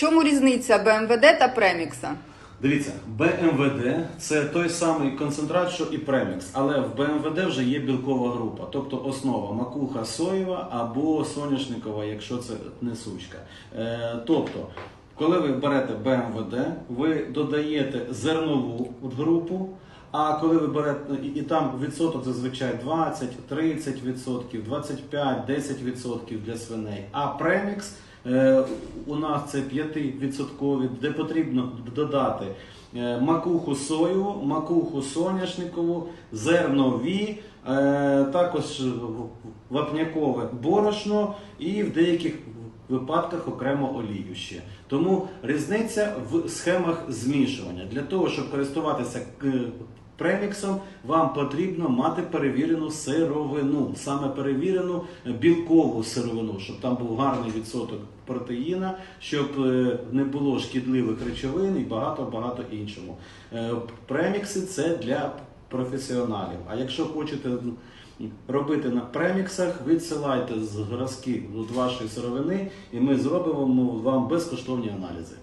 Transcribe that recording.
чому різниця БМВД та премікса? Дивіться, БМВД це той самий концентрат, що і премікс, але в БМВД вже є білкова група, тобто основа макуха соєва або соняшникова, якщо це не сучка. Е, тобто, коли ви берете БМВД, ви додаєте зернову групу. А коли ви берете і, там відсоток зазвичай 20, 30 відсотків, 25, 10 відсотків для свиней. А премікс у нас це 5 відсоткові, де потрібно додати е, макуху соєву, макуху соняшникову, зернові, е, також вапнякове борошно і в деяких випадках окремо олію ще. Тому різниця в схемах змішування. Для того, щоб користуватися преміксом, вам потрібно мати перевірену сировину, саме перевірену білкову сировину, щоб там був гарний відсоток протеїна, щоб е, не було шкідливих речовин і багато-багато іншому. Е, Премікси це для професіоналів. А якщо хочете робити на преміксах, відсилайте зразки вашої сировини, і ми зробимо вам безкоштовні аналізи.